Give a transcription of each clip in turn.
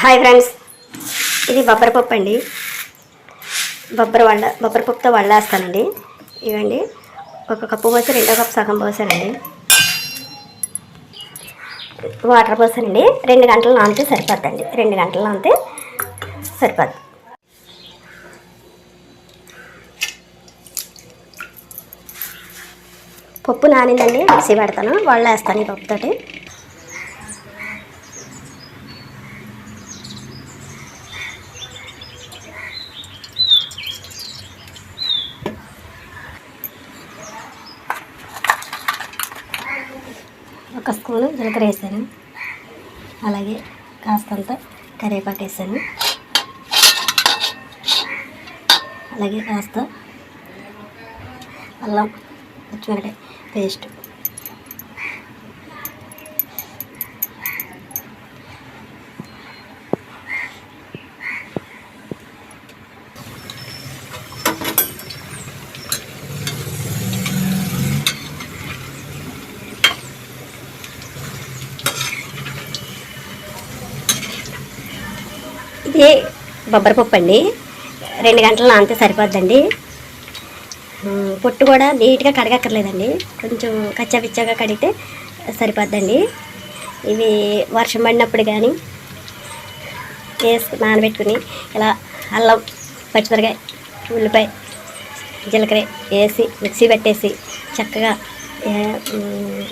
Hi friends. ఇది బొబ్బర పప్పు అండి. బొబ్బర వండ బొబ్బరి పప్పుతో వల్లేస్తానండి ఇవండి ఒక కప్పు పోసి రెండో కప్పు సగం పోసానండి. వాటర్ పోసానండి. రెండు గంటలు నానితే సరిపోద్దండి. రెండు గంటలు నానితే సరిపోద్ది. పప్పు నానిందండి. మిక్సీ పెడతాను. వాళ్ళు వేస్తాను ఈ పప్పుతోటి. ఒక స్పూను జీలకర్ర వేసాను. అలాగే కాస్తంత కరివేపాకు వేసాను. అలాగే కాస్త అల్లం పచ్చిమిరకాయ పేస్ట్ ఇది బొబ్బరి పప్పు అండి. రెండు గంటలు నానితే సరిపోద్దండి. పొట్టు కూడా నీట్గా కడగక్కర్లేదండి. కొంచెం కచ్చా పిచ్చాగా కడిగితే సరిపోద్దండి. ఇవి వర్షం పడినప్పుడు కానీ వేసి నానబెట్టుకుని ఇలా అల్లం పచ్చిమిరకాయ ఉల్లిపాయ జీలకర్ర వేసి మిక్సీ పెట్టేసి చక్కగా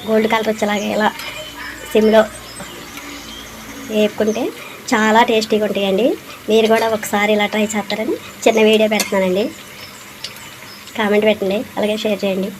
గోల్డ్ కలర్ వచ్చేలాగా ఇలా సిమ్లో వేపుకుంటే చాలా టేస్టీగా ఉంటాయండి. మీరు కూడా ఒకసారి ఇలా ట్రై చేస్తారని చిన్న వీడియో పెడుతున్నానండి. కామెంట్ పెట్టండి. అలాగే షేర్ చేయండి.